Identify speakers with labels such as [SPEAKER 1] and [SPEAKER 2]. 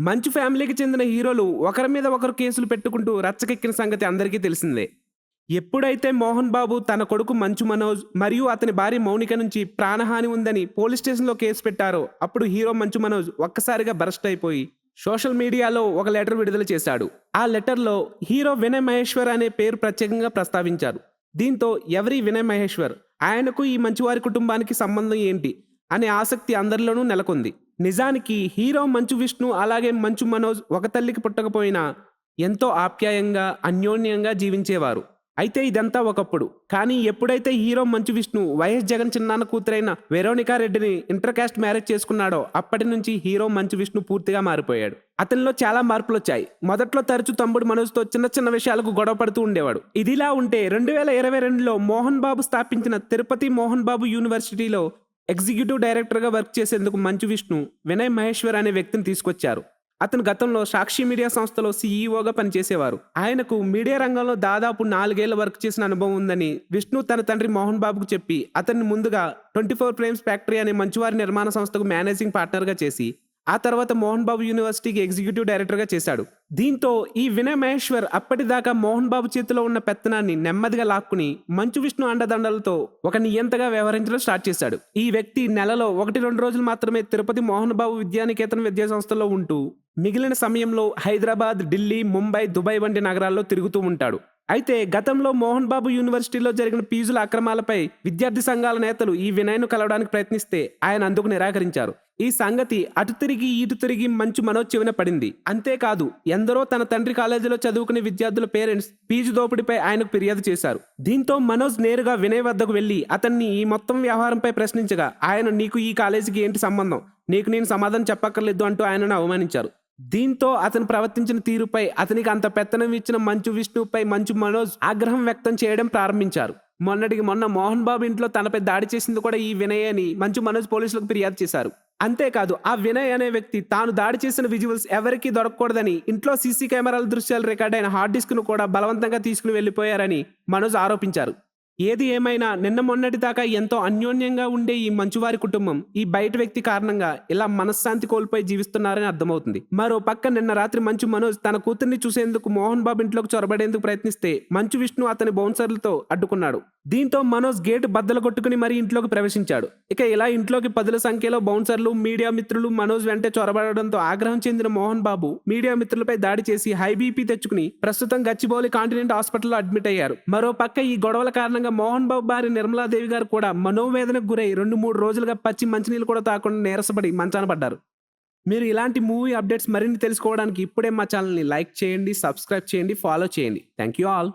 [SPEAKER 1] మంచు ఫ్యామిలీకి చెందిన హీరోలు ఒకరి మీద ఒకరు కేసులు పెట్టుకుంటూ రచ్చకెక్కిన సంగతి అందరికీ తెలిసిందే. ఎప్పుడైతే మోహన్ బాబు తన కొడుకు మంచు మనోజ్ మరియు అతని భార్య మౌనిక నుంచి ప్రాణహాని ఉందని పోలీస్ స్టేషన్లో కేసు పెట్టారో అప్పుడు హీరో మంచు మనోజ్ ఒక్కసారిగా బరస్ట్ అయిపోయి సోషల్ మీడియాలో ఒక లెటర్ విడుదల చేశాడు. ఆ లెటర్లో హీరో వినయ్ మహేశ్వర్ అనే పేరు ప్రత్యేకంగా ప్రస్తావించారు. దీంతో ఎవరి వినయ్ మహేశ్వర్ ఆయనకు ఈ మంచివారి కుటుంబానికి సంబంధం ఏంటి అనే ఆసక్తి అందరిలోనూ నెలకొంది. నిజానికి హీరో మంచు విష్ణు అలాగే మంచు మనోజ్ ఒక తల్లికి పుట్టకపోయినా ఎంతో ఆప్యాయంగా అన్యోన్యంగా జీవించేవారు. అయితే ఇదంతా ఒకప్పుడు. కానీ ఎప్పుడైతే హీరో మంచు విష్ణు వైఎస్ జగన్ చిన్నాన్న కూతురైన వెరోనికా రెడ్డిని ఇంటర్ కాస్ట్ మ్యారేజ్ చేసుకున్నాడో అప్పటి నుంచి హీరో మంచు విష్ణు పూర్తిగా మారిపోయాడు. అతనిలో చాలా మార్పులు వచ్చాయి మొదట్లో తరచు తమ్ముడు మనోజ్తో చిన్న చిన్న విషయాలకు గొడవ పడుతూ ఉండేవాడు. ఇదిలా ఉంటే రెండు వేల ఇరవై రెండులో మోహన్ బాబు స్థాపించిన తిరుపతి మోహన్ బాబు యూనివర్సిటీలో ఎగ్జిక్యూటివ్ డైరెక్టర్గా వర్క్ చేసేందుకు మంచు విష్ణు వినయ్ మహేశ్వర్ అనే వ్యక్తిని తీసుకొచ్చారు. అతను గతంలో సాక్షి మీడియా సంస్థలో సీఈఓగా పనిచేసేవారు. ఆయనకు మీడియా రంగంలో దాదాపు నాలుగేళ్ళ వర్క్ చేసిన అనుభవం ఉందని విష్ణు తన తండ్రి మోహన్ బాబుకు చెప్పి అతన్ని ముందుగా ట్వంటీ ఫోర్ ఫ్రేమ్స్ ఫ్యాక్టరీ అనే మంచువారి నిర్మాణ సంస్థకు మేనేజింగ్ పార్ట్నర్గా చేసి ఆ తర్వాత మోహన్ బాబు యూనివర్సిటీకి ఎగ్జిక్యూటివ్ డైరెక్టర్గా చేశాడు. దీంతో ఈ వినయ్ మహేశ్వర్ అప్పటిదాకా మోహన్ బాబు చేతిలో ఉన్న పెత్తనాన్ని నెమ్మదిగా లాక్కుని మంచు విష్ణు అండదండలతో ఒక నియంతగా వ్యవహరించడం స్టార్ట్ చేశాడు. ఈ వ్యక్తి నెలలో ఒకటి రెండు రోజులు మాత్రమే తిరుపతి మోహన్ బాబు విద్యానికేతన్ విద్యా సంస్థలో ఉంటూ మిగిలిన సమయంలో హైదరాబాద్ ఢిల్లీ ముంబై దుబాయ్ వంటి నగరాల్లో తిరుగుతూ ఉంటాడు. అయితే గతంలో మోహన్ బాబు యూనివర్సిటీలో జరిగిన ఫీజుల అక్రమాలపై విద్యార్థి సంఘాల నేతలు ఈ వినయ్ను కలవడానికి ప్రయత్నిస్తే ఆయన అందుకు నిరాకరించారు. ఈ సంగతి అటు తిరిగి ఇటు తిరిగి మంచు మనోజ్ చెవిన పడింది. అంతేకాదు ఎందరో తన తండ్రి కాలేజీలో చదువుకునే విద్యార్థుల పేరెంట్స్ ఫీజు దోపిడీపై ఆయనకు ఫిర్యాదు చేశారు. దీంతో మనోజ్ నేరుగా వినయ్ వద్దకు వెళ్ళి అతన్ని ఈ మొత్తం వ్యవహారంపై ప్రశ్నించగా ఆయన నీకు ఈ కాలేజీకి ఏంటి సంబంధం? నీకు నేను సమాధానం చెప్పక్కర్లేదు అంటూ ఆయనను అవమానించారు. దీంతో అతను ప్రవర్తించిన తీరుపై అతనికి అంత పెత్తనం ఇచ్చిన మంచు విష్ణుపై మంచు మనోజ్ ఆగ్రహం వ్యక్తం చేయడం ప్రారంభించారు. మొన్నటికి మొన్న మోహన్ బాబు ఇంట్లో తనపై దాడి చేసింది కూడా ఈ వినయ్ అని మంచు మనోజ్ పోలీసులకు ఫిర్యాదు చేశారు. అంతేకాదు ఆ వినయ్ అనే వ్యక్తి తాను దాడి చేసిన విజువల్స్ ఎవరికీ దొరకకూడదని ఇంట్లో సీసీ కెమెరాల దృశ్యాలు రికార్డ్ అయిన హార్డ్ డిస్క్ను కూడా బలవంతంగా తీసుకుని వెళ్ళిపోయారని మనోజ్ ఆరోపించారు. ఏది ఏమైనా నిన్న మొన్నటి దాకా ఎంతో అన్యోన్యంగా ఉండే ఈ మంచువారి కుటుంబం ఈ బయట వ్యక్తి కారణంగా ఇలా మనశ్శాంతి కోల్పోయి జీవిస్తున్నారని అర్థమవుతుంది. మరో పక్క నిన్న రాత్రి మంచు మనోజ్ తన కూతుర్ని చూసేందుకు మోహన్ బాబు ఇంట్లోకి చొరబడేందుకు ప్రయత్నిస్తే మంచు విష్ణు అతని బౌన్సర్లతో అడ్డుకున్నాడు. దీంతో మనోజ్ గేటు బద్దలు కొట్టుకుని మరీ ఇంట్లోకి ప్రవేశించాడు. ఇక ఇలా ఇంట్లోకి పదుల సంఖ్యలో బౌన్సర్లు మీడియా మిత్రులు మనోజ్ వెంటే చొరబడడంతో ఆగ్రహం చెందిన మోహన్ బాబు మీడియా మిత్రులపై దాడి చేసి హై బీపీ తెచ్చుకుని ప్రస్తుతం గచ్చిబౌలి కాంటినెంట్ హాస్పిటల్లో అడ్మిట్ అయ్యారు. మరో పక్క ఈ గొడవల కారణంగా మోహన్ బాబు భార్య నిర్మలాదేవి గారు కూడా మనోవేదనకు గురై రెండు మూడు రోజులుగా పచ్చి మంచినీళ్ళు కూడా తాకుండా నీరసపడి మంచాన పడ్డారు. మీరు ఇలాంటి మూవీ అప్డేట్స్ మరిన్ని తెలుసుకోవడానికి ఇప్పుడే మా ఛానల్ని లైక్ చేయండి సబ్స్క్రైబ్ చేయండి ఫాలో చేయండి. Thank you all.